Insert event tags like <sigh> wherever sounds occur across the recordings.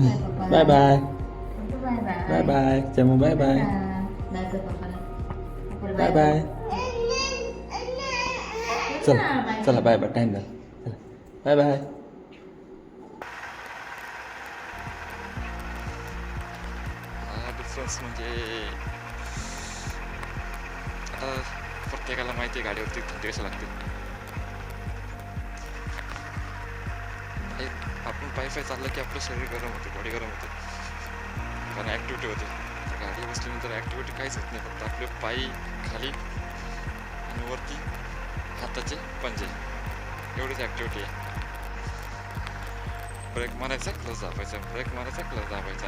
bye bye bye bye bye चमू bye bye bye कर पप्पाला बाय बाय चला चला बाय बाय टाइम झाला चला बाय बाय हा डिफरन्स म्हणजे आता प्रत्येकाला माहिती आहे गाडीवरती थंडी कशा लागते पाय आपण चाललं की आपलं शरीर गरम होते बॉडी गरम होते. कारण ॲक्टिव्हिटी होते. गाडी बसल्यानंतर ॲक्टिव्हिटी काहीच होत नाही फक्त आपले पाय खाली आणि वरती हाताचे पंजे. एवढीच ॲक्टिव्हिटी आहे. ब्रेक मारायचा क्लच दाबायचा. ब्रेक मारायचा क्लच दाबायचा.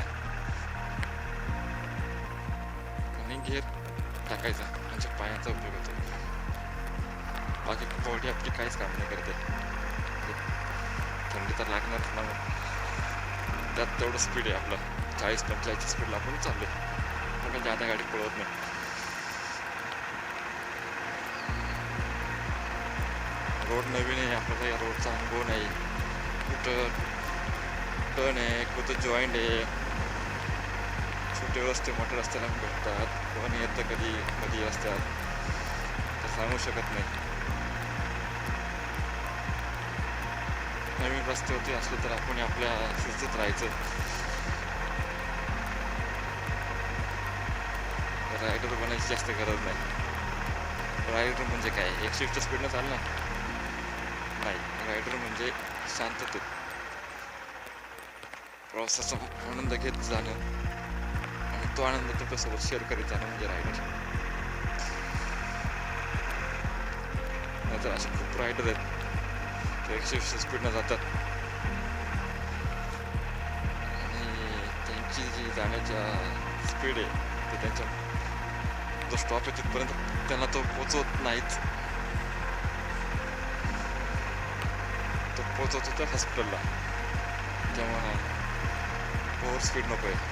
आणि गिअर टाकायचा. म्हणजे पायाचा उपयोग होतो. बाकी बॉडी आपली काहीच काम नाही करते थंडी तर लागणार ना. त्यात तेवढं स्पीड आहे आपलं. चाळीस पंचेचाळीसच्या स्पीडला आपण चाललो पण जादा गाडी पळवत नाही. रोड नवीन आहे आपल्याला या रोडचा अनुभव नाही. कुठं टर्न आहे कुठं जॉईंट आहे. छोटे रस्ते मोठे रस्त्याला भेटतात. कोण येतं कधी कधी रस्त्यात तर सांगू शकत नाही. नवीन रस्ते होते असले तर आपण आपल्या शिस्तीत राहायचं रायडर बनायची जास्त गरज नाही रायडर म्हणजे काय एकशे स्पीडनं चालणार नाही रायडर म्हणजे शांततेत प्रवासाचा आनंद घेत जाणं आणि तो आनंद तुमच्यासोबत शेअर करीत जाणं म्हणजे रायडर नाहीतर असे खूप रायडर आहेत ते एकशे वीस स्पीडनं जातात आणि त्यांची जी जाण्याच्या स्पीड आहे ते त्यांच्या जो स्टॉप आहे तिथपर्यंत त्यांना तो पोचवत नाहीत तो पोचवतो त्या हॉस्पिटलला तेव्हा ओव्हर स्पीड नको आहे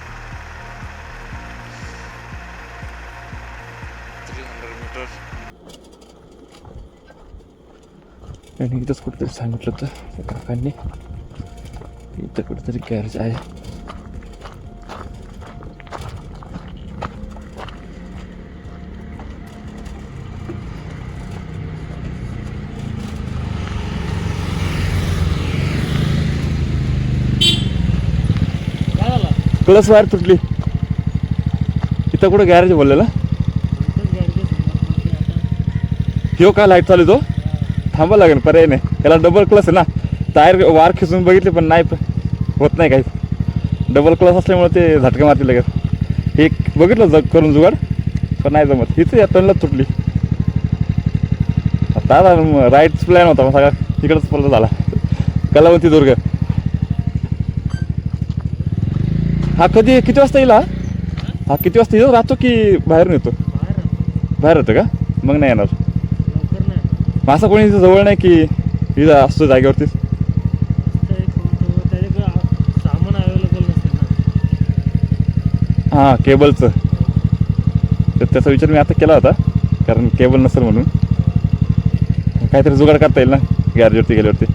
थ्री हंड्रेड मीटर आणि इथंच कुठेतरी सांगितलं होतं. त्या काकांनी. इथं कुठेतरी गॅरेज आहे. प्लस वायर तुटली. इथं कुठं गॅरेज बोललेला? हो काय लाइट चालू आहे तो? थांबा लागेल पर्याय नाही. याला डबल क्लस आहे ना. टायर वार खिचून बघितले पण नाही होत नाही काही. डबल क्लस असल्यामुळे ते झटके मारते लगेच. हे बघितलं जग करून जुगाड पण नाही जमत. इथं या टनला तुटली. आता आता राईटच प्लॅन होता मग सगळा. तिकडंच पल्ला झाला. कलावती दुर्ग. हा कधी किती वाजता येईल हा? किती वाजता येतो राहतो की बाहेरून येतो? बाहेर येतो का? मग नाही येणार. असं कोणी इथं जवळ नाही की इथं असतो जागेवरती? सामान अवेलेबल नसेल ना हां केबलचं. तर त्याचा विचार मी आता केला होता कारण केबल नसेल म्हणून. काहीतरी जुगाड करता येईल ना गॅरेजवरती गेल्यावरती.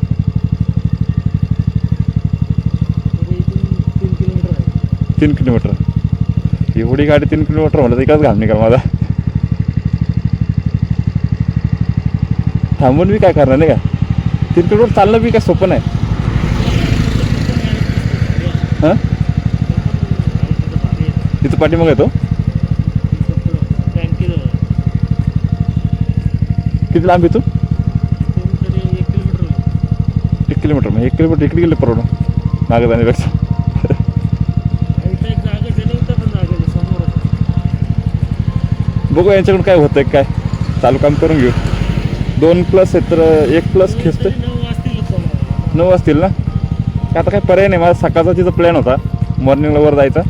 तीन किलोमीटर एवढी गाडी तीन किलोमीटर म्हणलं तर इकडंच घाम का माझा. थांबून मी काय करणार नाही का? तीन चालणं बी काय सोपं नाही. हां? तिथं पाठीमाग येतो. किती लांब येतो एक किलोमीटर एक किलोमीटर मग एक किलोमीटर इकडे गेले परवडून. मागे जाण्यापेक्षा बघू यांच्याकडून काय होतंय काय. चालू काम करून घेऊ. दोन प्लस आहेत तर एक प्लस खेचतोय. तरी नऊ असतील ना? आता काय पर्याय नाही माझा सकाळचा तिचा प्लॅन होता. मॉर्निंगला वर जायचा.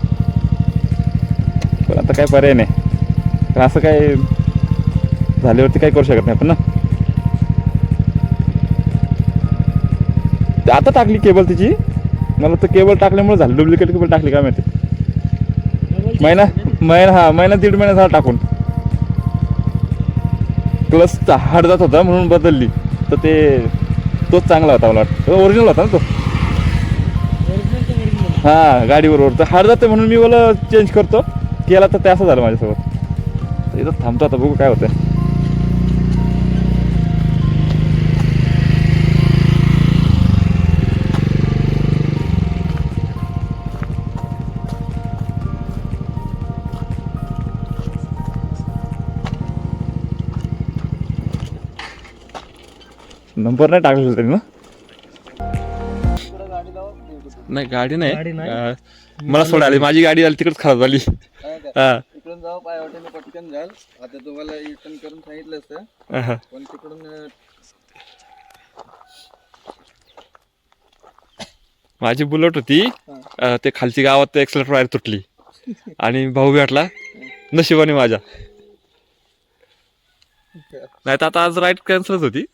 पण आता काय पर्याय नाही. कारण असं काय झाल्यावरती काय करू शकत नाही आपण ना? आता टाकली केबल तिची. मला तर केबल टाकल्यामुळे झालं. डुप्लिकेट केबल टाकली काय माहिती? महिना महिना हा महिना दीड महिना झाला टाकून. प्लस हाड जात होता म्हणून बदलली. तर ते तोच चांगला होता मला वाटतं. ओरिजिनल होता ना तो? हां हा गाडीबरोबर तर हाड जाते म्हणून मी मला चेंज करतो. केला तर ते असं झालं माझ्यासोबत. इथं थांबतो आता बघू काय होतंय. नंबर नाही टाकलेला त्यांनी ना? नाही गाडी गाडी नाही? अं, मला सोडायला माझी गाडी आली तिकडेच खराब झाली. हा. तिकडून जाऊ पाय वाटेने पटकन जाल. आता तुम्हाला रिटर्न करून सांगितलं असतं. हा. पण तिकडून अं, माझी बुलेट होती. अं, ते खालची गावात एक्सलेटर वायर तुटली. आणि भाऊ भेटला. नशिबाने माझ्या. <laughs> नाही तर आता आज राईट कॅन्सलच होती.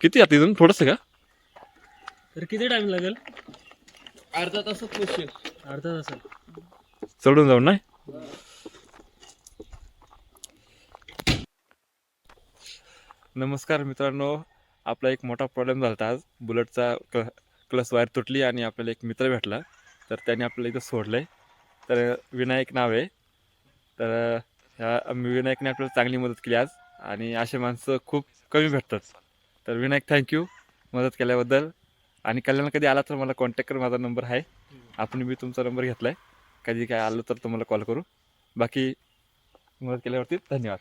किती आता इथून थोडस का? तर किती टाइम लागेल? अर्धा तासात पोचशील. अर्धा तासात. चढून जाऊन नाही नमस्कार मित्रांनो. आपला एक मोठा प्रॉब्लेम झाला होता आज. बुलेटचा क क्लस वायर तुटली आणि आपल्याला एक मित्र भेटला. तर त्याने आपल्याला इथं सोडलं आहे तर विनायक नाव आहे. तर ह्या विनायकने आपल्याला चांगली मदत केली आज. आणि असे माणसं खूप कमी भेटतात. तर विनायक थँक्यू मदत केल्याबद्दल. आणि कल्याण कधी आला तर मला कॉन्टॅक्ट कर माझा नंबर आहे. आपण मी तुमचा नंबर घेतला आहे कधी काय आलं तर तुम्हाला कॉल करू. बाकी मदत केल्यावरती धन्यवाद.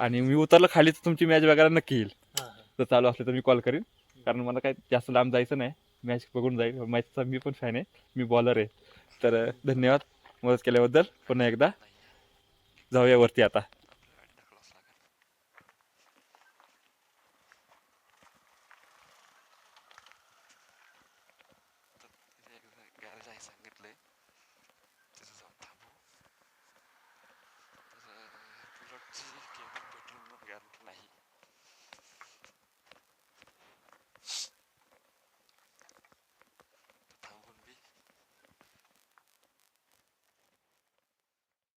आणि मी उतरलं खाली तर तुमची मॅच बघायला नक्की येईल. जर चालू असले तर मी कॉल करीन. कारण मला काय जास्त लांब जायचं नाही. मॅच बघून जाईल. मॅचचा मी पण फॅन आहे. मी बॉलर आहे. तर धन्यवाद. मदत केल्याबद्दल पुन्हा एकदा. जाऊया वरती आता.